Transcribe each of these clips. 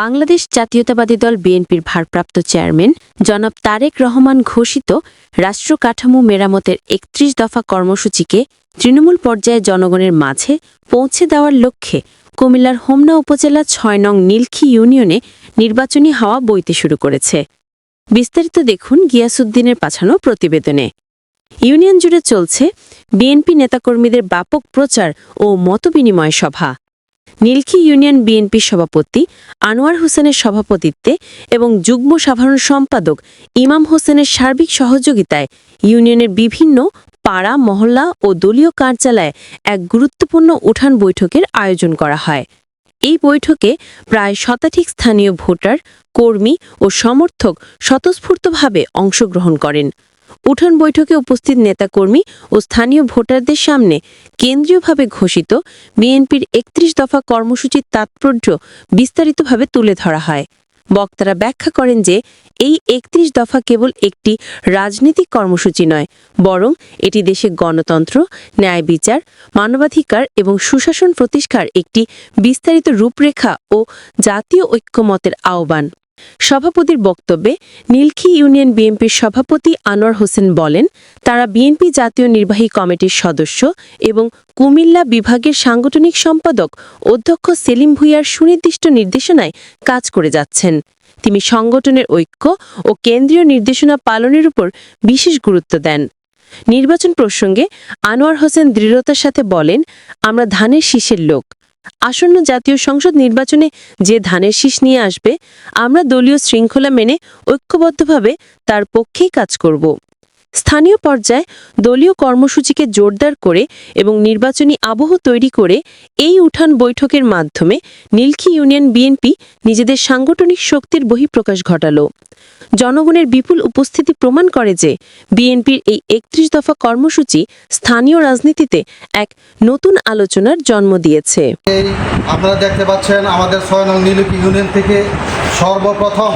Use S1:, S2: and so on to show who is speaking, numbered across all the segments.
S1: বাংলাদেশ জাতীয়তাবাদী দল বিএনপির ভারপ্রাপ্ত চেয়ারম্যান জনাব তারেক রহমান ঘোষিত রাষ্ট্র কাঠামো মেরামতের একত্রিশ দফা কর্মসূচিকে তৃণমূল পর্যায়ে জনগণের মাঝে পৌঁছে দেওয়ার লক্ষ্যে কুমিল্লার হোমনা উপজেলা ছয় নং নীলখি ইউনিয়নে নির্বাচনী হাওয়া বইতে শুরু করেছে। বিস্তারিত দেখুন গিয়াসুদ্দিনের পাঠানো প্রতিবেদনে। ইউনিয়ন জুড়ে চলছে বিএনপি নেতাকর্মীদের ব্যাপক প্রচার ও মতবিনিময় সভা। নীলক্ষী ইউনিয়ন বিএনপির সভাপতি, আনোয়ার হোসেনের সভাপতিত্বে এবং যুগ্ম সাধারণ সম্পাদক ইমাম হোসেনের সার্বিক সহযোগিতায় ইউনিয়নের বিভিন্ন পাড়া, মহল্লা ও দলীয় কার্যালয়ে এক গুরুত্বপূর্ণ উঠান বৈঠকের আয়োজন করা হয়। এই বৈঠকে প্রায় শতাধিক স্থানীয় ভোটার, কর্মী ও সমর্থক স্বতঃস্ফূর্তভাবে অংশগ্রহণ করেন। উঠান বৈঠকে উপস্থিত নেতাকর্মী ও স্থানীয় ভোটারদের সামনে কেন্দ্রীয়ভাবে ঘোষিত বিএনপির একত্রিশ দফা কর্মসূচির তাৎপর্য বিস্তারিতভাবে তুলে ধরা হয়। বক্তারা ব্যাখ্যা করেন যে, এই একত্রিশ দফা কেবল একটি রাজনৈতিক কর্মসূচি নয়, বরং এটি দেশে গণতন্ত্র, ন্যায় বিচার, মানবাধিকার এবং সুশাসন প্রতিষ্ঠার একটি বিস্তারিত রূপরেখা ও জাতীয় ঐক্যমতের আহ্বান। সভাপতির বক্তব্যে নীলক্ষী ইউনিয়ন বিএনপির সভাপতি আনোয়ার হোসেন বলেন, তারা বিএনপি জাতীয় নির্বাহী কমিটির সদস্য এবং কুমিল্লা বিভাগের সাংগঠনিক সম্পাদক অধ্যক্ষ সেলিম ভুইয়ার সুনির্দিষ্ট নির্দেশনায় কাজ করে যাচ্ছেন। তিনি সংগঠনের ঐক্য ও কেন্দ্রীয় নির্দেশনা পালনের উপর বিশেষ গুরুত্ব দেন। নির্বাচন প্রসঙ্গে আনোয়ার হোসেন দৃঢ়তার সাথে বলেন, আমরা ধানের শীষের লোক। আসন্ন জাতীয় সংসদ নির্বাচনে যে ধানের শীষ নিয়ে আসবে, আমরা দলীয় শৃঙ্খলা মেনে ঐক্যবদ্ধভাবে তার পক্ষেই কাজ করব। স্থানীয় পর্যায়ে দলীয় কর্মসূচিকে জোরদার করে এবং নির্বাচনী আবহ তৈরি করে এই উঠান বৈঠকের মাধ্যমে নীলক্ষী ইউনিয়ন বিএনপি নিজেদের সাংগঠনিক শক্তির বহিঃপ্রকাশ ঘটালো। জনগণের বিপুল উপস্থিতি প্রমাণ করে যে বিএনপির এই একত্রিশ দফা কর্মসূচি স্থানীয় রাজনীতিতে এক নতুন আলোচনার জন্ম দিয়েছে।
S2: আপনারা দেখতে পাচ্ছেন আমাদের ছয় নীলুকি ইউনিয়ন থেকে সর্বপ্রথম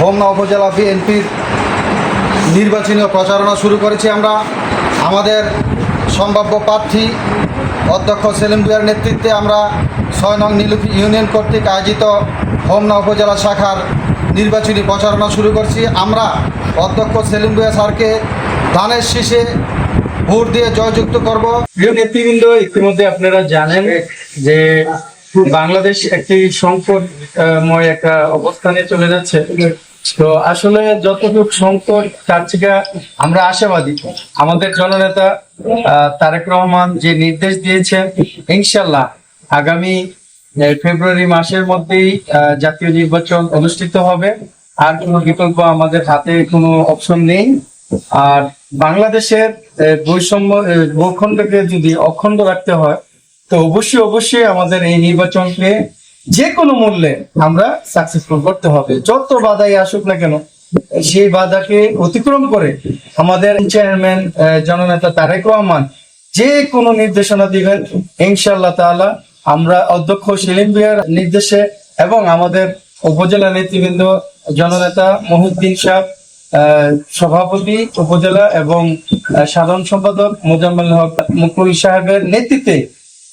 S2: হোমনা উপজেলা বিএনপির নির্বাচনী প্রচারণা শুরু করেছি আমরা। আমাদের সম্ভাব্য প্রার্থী অধ্যক্ষ সেলিম ভুয়ার নেতৃত্বে আমরা ছয় নং ইউনিয়ন কর্তৃক আয়োজিত হোমনা উপজেলা শাখার নির্বাচনী প্রচারণা শুরু করছি। আমরা অধ্যক্ষ সেলিম ভুয়া স্যারকে ধানের শীষে ভোট দিয়ে জয়যুক্ত করব।
S3: প্রিয় নেতৃবৃন্দ, ইতিমধ্যে আপনারা জানেন যে বাংলাদেশ একটি সংকটময় একটা অবস্থানে চলে যাচ্ছে। তো আসলে যতটুকু সংকট, তার থেকে আমরা আশাবাদী। আমাদের জননেতা তারেক রহমান যে নির্দেশ দিয়েছেন ইনশাল্লাহ আগামী ফেব্রুয়ারি মাসের মধ্যেই জাতীয় নির্বাচন অনুষ্ঠিত হবে। আর কোনো বিকল্প আমাদের হাতে কোনো অপশন নেই। আর বাংলাদেশের বৈষম্য ভূখণ্ডকে যদি অখণ্ড রাখতে হয়, তো অবশ্যই অবশ্যই আমাদের এই নির্বাচনকে যে কোনো মূল্যে আমরা সাকসেসফুল করতে হবে। যত বাধাই আসুক না কেন সেই বাধাকে অতিক্রম করে আমাদের চেয়ারম্যান জননেতা তারেক রহমান যে কোনো নির্দেশনা দিবেন ইনশাআল্লাহ তাআলা আমরা অধ্যক্ষ সেলিম বিয়ার নির্দেশে এবং আমাদের উপজেলা নেতৃবৃন্দ জননেতা মহিউদ্দিন আহ, সভাপতি উপজেলা এবং সাধারণ সম্পাদক মোজাম্মেল হক মুকুল সাহেবের নেতৃত্বে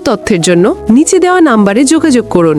S4: তথ্যের জন্য নিচে দেওয়া নাম্বারে যোগাযোগ করুন।